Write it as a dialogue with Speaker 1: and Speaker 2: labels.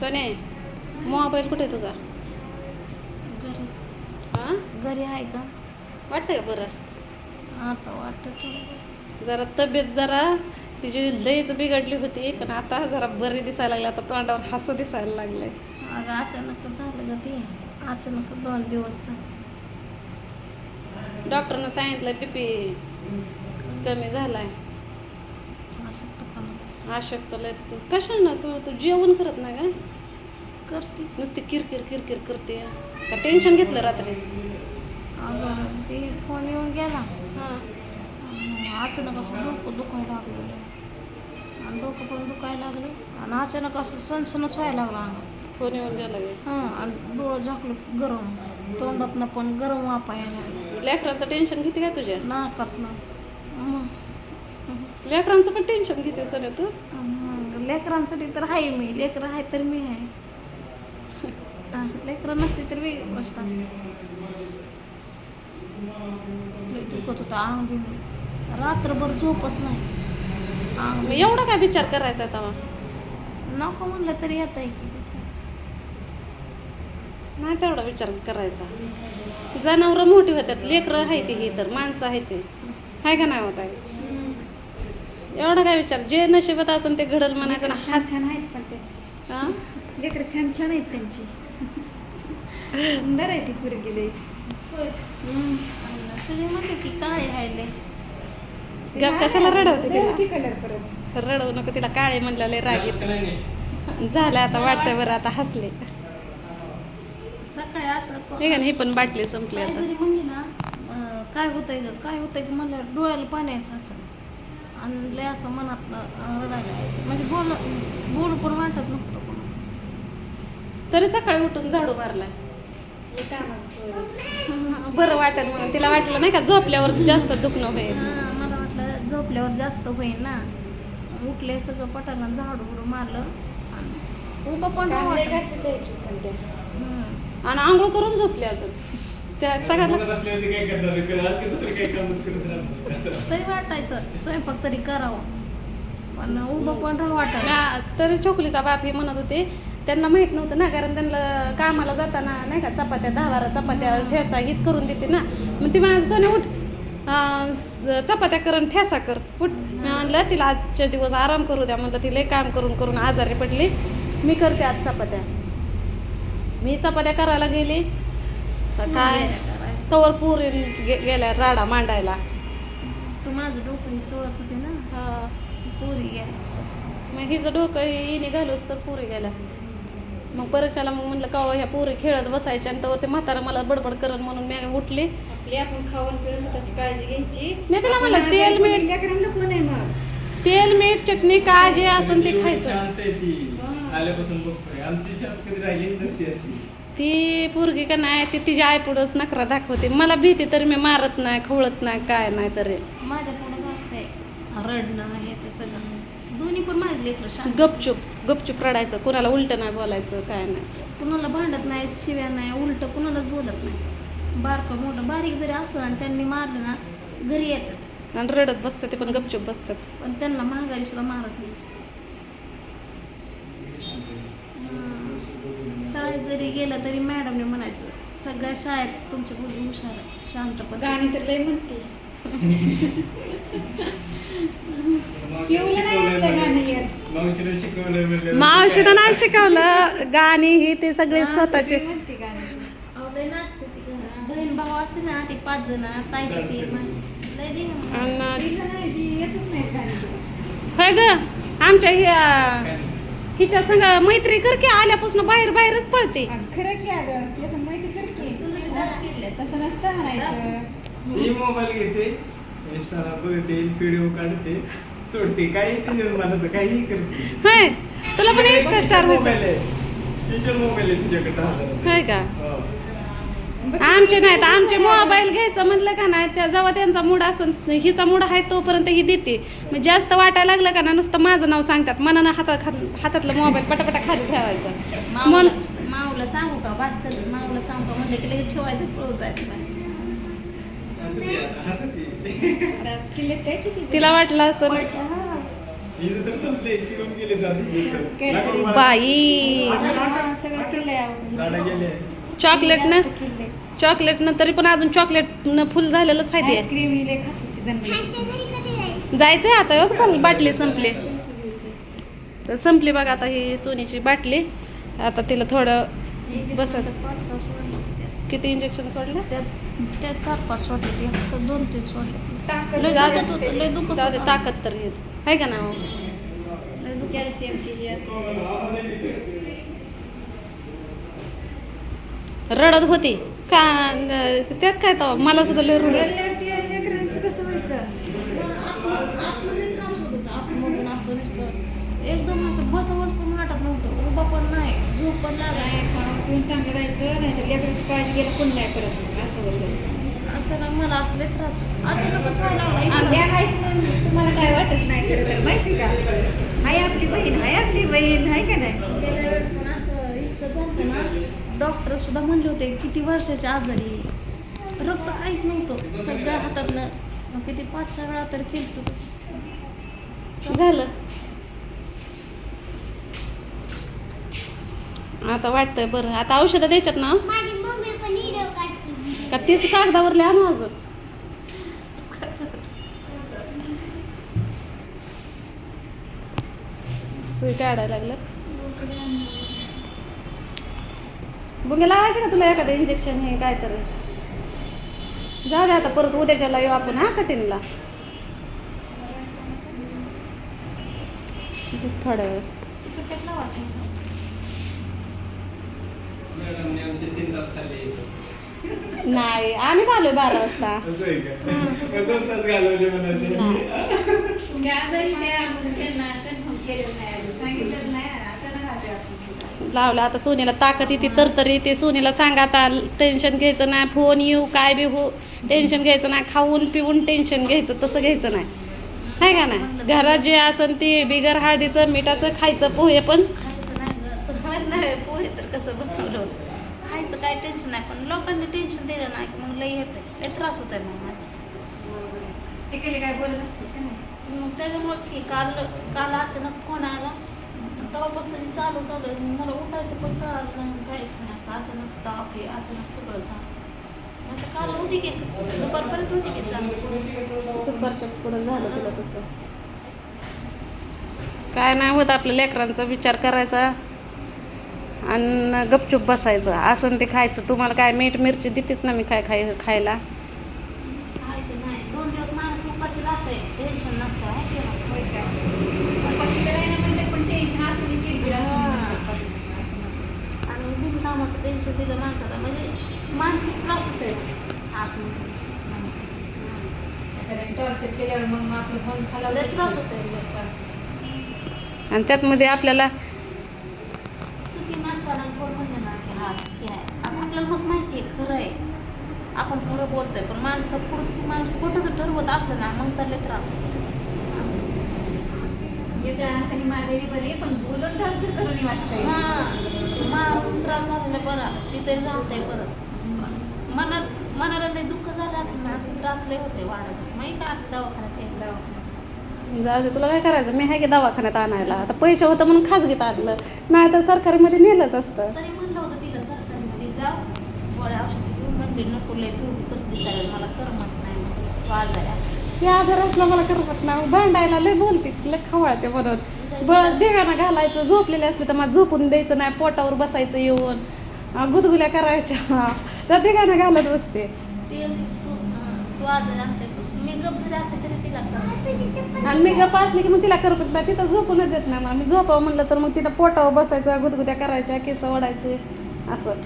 Speaker 1: सोने मोबाईल कुठे आहे तुझा?
Speaker 2: घरीच.
Speaker 1: हां?
Speaker 2: घरी आहे का?
Speaker 1: वाटतं का बरं?
Speaker 2: आता वाटतं
Speaker 1: जरा तब्येत जरा तिची लईच बिघडली होती पण आता जरा बरी दिसायला लागली आता तोंडावर हसू दिसायला लागलंय.
Speaker 2: अगं अचानक झालं का ते. अचानक दोन दिवस
Speaker 1: डॉक्टरनं सांगितलं बीपी कमी झालाय.
Speaker 2: असं पण
Speaker 1: अशक्त लय कशानं तू तू जेवण करत नाही का?
Speaker 2: करते.
Speaker 1: नुसती किरकिर किरकिर करते. का टेन्शन घेतलं रात्री?
Speaker 2: अगं ते फोन येऊन गेला.
Speaker 1: हां.
Speaker 2: अचानक असं डोकं दुखायला लागलं. आणि डोकं पण दुखायला लागलं. आणि अचानक असं सणसणच व्हायला लागला. अंगात
Speaker 1: फोन येऊन गेला गे
Speaker 2: हां आणि डोळं झाकलं गरम. तोंडातनं पण गरम वापा यायला लागला.
Speaker 1: लेकरांचं टेन्शन घेते काय तुझ्या?
Speaker 2: नाकातनं. मग
Speaker 1: लेकरांचं पण टेन्शन घेते सर तू.
Speaker 2: लेकरांसाठी तर आहे मी लेकरं आहे तर मी आहे. हा, लेकरं नसते तर वेगळी गोष्ट असते. लय दुखत होतं अंग बिंग. रात्रभर झोपच नाही. अंग
Speaker 1: मग एवढा काय विचार करायचा तेव्हा?
Speaker 2: नको म्हणलं तरी येत आहे की विचार.
Speaker 1: नाही तेवढा विचार करायचा. जनावरं मोठी होतात लेकरं आहे ते ही तर माणसं आहे ते. आहे का नाही होत आहे? एवढा काय विचार? जे नशिबात असेल ते घडल म्हणायचं ना.
Speaker 2: छान छान आहेत पण त्यांची.
Speaker 1: हां?
Speaker 2: लेकरं छान छान आहेत त्यांची. सुंदर आहे ती पुरगी लई. सगळे म्हणते की काय राहिले.
Speaker 1: गप कशाला रडवते तिला?
Speaker 2: कलर परत.
Speaker 1: रडवू नको तिला काळे म्हणलेले रागीत झालं आता वाटतंय बरं आता हसले.
Speaker 2: सकाळी असं
Speaker 1: हे का नाही, ही पण बाटली संपली
Speaker 2: काय
Speaker 1: आता.
Speaker 2: जरी म्हणली ना काय होतंय ग काय होतंय की मला डोळ्याला पाणी आणि लय असं मनात रडायला यायचं. म्हणजे बोल बोलू पण वाटत नव्हतं कोणाला.
Speaker 1: तरी सकाळी उठून झाडू मारलाय. बरं वाटेल म्हणून तिला वाटलं नाही का झोपल्यावर जास्त दुखणं होईल.
Speaker 2: हा, मला वाटलं झोपल्यावर जास्त होईल ना. उठले सगळं पटाला झाडू बिडू मारलं. उभं पण वाटत.
Speaker 1: आणि आंघोळ करून झोपली अजून. त्या सगळ्यांना.
Speaker 2: तरी वाटायचं. स्वयंपाक तरी करावं. पण उभं पण राहावं वाटत
Speaker 1: तरी छोकलीचा बाप हे म्हणत होते. त्यांना माहीत नव्हतं ना कारण त्यांना कामाला जाताना नाही का चपात्या दहा बारा चपात्या ठेसा हीच करून देते ना. मग ती म्हणायचं सोने उठ. चपात्या करून ठेसा कर. उठ. म्हणलं तिला आजच्या दिवस आराम करू द्या. म्हणलं तिला काम करून करून आजारी पडली. मी करते आज चपात्या. मी चपात्या करायला गेली. तर काय? तवर पुरी गे- गेल्या राडा मांडायला.
Speaker 2: तू माझं डोकं चोळत होते ना.
Speaker 1: हा.
Speaker 2: पोरी गेल्या
Speaker 1: मग हिचं डोकं हे निघालोच तर पुरी गेल्या मग परच्याला मग म्हणलं का ह्या पुरी खेळत बसायच्या आणि तर ते म्हातारा मला बडबड करन म्हणून मी उठली.
Speaker 3: आपली आपण खाऊन पिऊन स्वतःची काळजी घ्यायची.
Speaker 1: मी तिला म्हणलं तेल मीठ
Speaker 3: लेकरांना कोण आहे मग?
Speaker 1: तेल मीठ चटणी काय जे असेल ते. खायचं
Speaker 4: आल्यापासून बघतोय. आमची राहिलीच नसती अशी.
Speaker 1: ती पोरगी का नाही ती तिच्या आई पुढंच नखरा दाखवते. मला भीती तर मी मारत नाही खवळत नाही काय नाही तरी.
Speaker 2: माझ्या पुढंच असते रडणं हे ते सगळं. दोन्ही पण माझे लेकरं शांत
Speaker 1: गपचूप गपचूप रडायचं. कुणाला उलट नाही बोलायचं काय नाही.
Speaker 2: कुणाला भांडत नाही शिव्या नाही उलट कुणालाच बोलत नाही. बारकं मोठं बारीक जरी असलं आणि त्यांनी मारलं ना घरी येतात
Speaker 1: आणि रडत बसतात ते पण गपचूप बसतात.
Speaker 2: पण त्यांना महागारी सुद्धा मारत नाही. शाळेत जरी गेलं तरी मॅडमने म्हणायचं सगळ्या शाळेत तुमची मुलगी हुशार आहे शांत पण
Speaker 3: गाणी तर लय म्हणते एवढं नाही आपलं गाणं. येत.
Speaker 4: मावशीला म्हणलं.
Speaker 1: मावशीनं नाही शिकवलं गाणी ही ते सगळे स्वतःचे
Speaker 3: म्हणते गाणी
Speaker 2: अहो, लय नाचते ती घरात. बहीण भाऊ असते ना ते पाच जण ताईचं ते माझी लय दे
Speaker 1: आणि
Speaker 3: तिला नाही ती येतच नाही गाणी.
Speaker 1: होय ग आमच्या ह्या हिच्या संग मैत्री कर की आल्यापासून बाहेर बाहेरच पळते.
Speaker 3: खरं की अगं ती असं माहिती कर की. तसं नसतं म्हणायचं.
Speaker 4: ती मोबाईल घेते इंस्टाला बघते व्हिडिओ काढते सोडते काही मनाचं काही करते.
Speaker 1: होय तुला पण इंस्टा स्टार
Speaker 4: मोबाईल
Speaker 1: व्हायचं.
Speaker 4: आहे. स्पेशल मोबाईल आहे तुझ्याकडे.
Speaker 1: होय का?
Speaker 4: हो.
Speaker 1: आमचे नाहीत आमचे. मोबाईल घ्यायचं म्हणलं का नाही त्या जेव्हा त्यांचा मूड असून हिचा मूड आहे तोपर्यंत ही देते. मग जास्त वाटायला लागलं का ना नुसतं माझं नाव सांगतात मनानं हातात हातातलं मोबाईल पटापटा खाली ठेवायचं.
Speaker 2: माऊला
Speaker 1: मन
Speaker 2: माऊला सांगू का भास्कर? माऊला सांगू का म्हणलं की लगेच ठेवायचं पळत
Speaker 1: तिला वाटलं असं
Speaker 3: हा.
Speaker 1: बाई.
Speaker 3: सगळं केलंय
Speaker 4: लाडा गेले
Speaker 1: चॉकलेट ना?
Speaker 3: जास्त केलंय.
Speaker 1: चॉकलेट न तरी पण अजून चॉकलेट न फुल झालेलंच आहे ते.
Speaker 3: ही जन्मल्यापासून.
Speaker 1: जायचंय आता हो सांग बाटली संपली. तर संपली बघा आता ही सोनीची बाटली. आता तिला थोडं बसत.
Speaker 2: पाच सहा सोडले त्यात.
Speaker 1: किती इंजेक्शन सोडलं?
Speaker 2: त्यात त्यात चार पाच सोडले एक तर दोन तीन सोडले.
Speaker 1: जाऊ
Speaker 2: दुखत
Speaker 1: दे. ताकद तर आहे का ना हो?
Speaker 3: कॅल्शियमची जी असते
Speaker 1: रडत होती. का त्यात काय तर मला सुद्धा लय
Speaker 2: नुसतं एकदम असं बसवच पण वाटत नव्हतं. उभा पण नाही झोप पण
Speaker 3: खाऊन पिऊन चांगलं राहायचं नाहीतर लेकरांची काळजी गेलं कोण नाही करत? असं वगैरे
Speaker 2: अचानक मला असं लय त्रास होतो. अचानकच व्हायला लागला.
Speaker 3: तुम्हाला काय वाटत नाही खरं तर माहिती का? हाय आपली बहीण हाय आपली बहीण हाय का नाही?
Speaker 2: गेल्या वेळेस पण असं इतकं झालं ना. डॉक्टर सुद्धा म्हणले होते किती वर्षाचे आजारी. रक्त काहीच नव्हतं. सगळ्या हातातलं मग किती पाच सहा वेळा तर केलं
Speaker 1: झालं. आता वाटतंय बरं. आता औषधं द्यायच्यात ना?
Speaker 5: माझी मम्मी पण व्हिडिओ काढते.
Speaker 1: का तीच कागदावरले आणू अजून? सुई काढायला लागलं बुंगे लावायचं का तुला एखादं इंजेक्शन हे काय तर? जाऊ दे आता परत उद्याच्याला येऊ आपण हा बस थोड्या वेळ. नाही आम्ही आलोय बारा वाजता.
Speaker 3: नाही.
Speaker 1: लावलं. आता सोनीला ताकद येते तर तर येते. सोनीला सांगा आता टेन्शन घ्यायचं नाही. फोन येऊ काय बी हो टेन्शन घ्यायचं नाही. खाऊन पिऊन टेन्शन घ्यायचं तसं घ्यायचं नाही. आहे का नाही? घरात जे असन ते बिगर हळदीचं मिठाचं खायचं पोहे पण.
Speaker 2: खायचं नाही पोहे तर कसं बनवलं? खायचं काय टेन्शन नाही. पण लोकांनी टेन्शन दिलं नाही की मग लई येते लई त्रास होत आहे मग.
Speaker 3: ते केले काय बोलत
Speaker 2: मग त्याच्यामुळेच की काल काल अचानक फोन आला. तेव्हापासून जे चालू चालू आहे. मला उठायचं पण कळालं नाही काहीच नाही असं अचानक ताप आहे अचानक सगळं झालं. आता काल होती की दुपारपर्यंत होती की चालू?
Speaker 1: दुपारच्या पुढं झालं तिला तसं. काय नाही होत आपल्या लेकरांचा विचार करायचा आणि गपचूप बसायचं. असं ते खायचं. तुम्हाला काय मीठ मिरची देतेच ना मी काय खाय खायला?
Speaker 2: खायचं नाही. दोन दिवस माणूस उपाशी राहते टेन्शन नसतं आहे की नाही?
Speaker 3: होय काय उपाशी करायला म्हणजे पण टेन्शन असं नाही चिडचिड असं
Speaker 2: हा.
Speaker 3: म्हणतात. असं म्हणतात.
Speaker 2: बिनकामाचं टेन्शन दिलं माणसाला. म्हणजे मानसिक त्रास होतोय. आतमध्ये मानसिक
Speaker 3: एखाद्याने टॉर्चर केल्यावर मग आपलं फोन खाला
Speaker 2: त्रास होतोय.
Speaker 3: त्रास
Speaker 1: आणि त्यातमध्ये आपल्याला
Speaker 2: चुकी नसताना कोण म्हणलं ना की हा चुकी आहे. आता आपल्याला मस्त माहिती आहे? खरं आहे. आपण खरं बोलतोय पण माणसं पुढचं माणूस खोटंच ठरवत असलं ना मग तर त्रास होतो असं.
Speaker 3: येत्या खाली मारलेली बरी पण बोलून करून वाटतंय.
Speaker 2: हा. मारून त्रास झालेला बरा. ते तरी राहतंय बरं. मनात मनाला लय दुःख झालं असेल ना ते त्रास लय होते वाढायचं. मग का असं दवाखान्यात यायचं?
Speaker 1: जाऊ दे तुला काय करायचं? मी आहे की दवाखान्यात आणायला. आता पैसे होतं म्हणून खाजगीत आणलं. नाही तर सरकारीमध्ये नेलंच असतं.
Speaker 2: तरी म्हणलं होतं तिला सरकारीमध्ये जाऊ गोळ्या औषधी घेऊन म्हणले नको लय तू कसं दिसायला मला करमत नाही. तू आजारी असते
Speaker 1: हे आजार असला मला करमत ना भांडायला लय बोलते लय खवळते म्हणून. बळ देवाना घालायचं झोपलेले असले तर मला झोपून द्यायचं नाही पोटावर बसायचं येऊन. गुदगुल्या करायच्या. त्या देगाना घालत बसते.
Speaker 2: मी गप तरी
Speaker 1: आणि मी गप्पा असली की मग तिला करपत नाही तिथं झोपूनच देत नाही मला. मी झोपावं म्हणलं तर मग तिला पोटावर बसायचं गुदगुद्या करायच्या केस ओढायचे असं.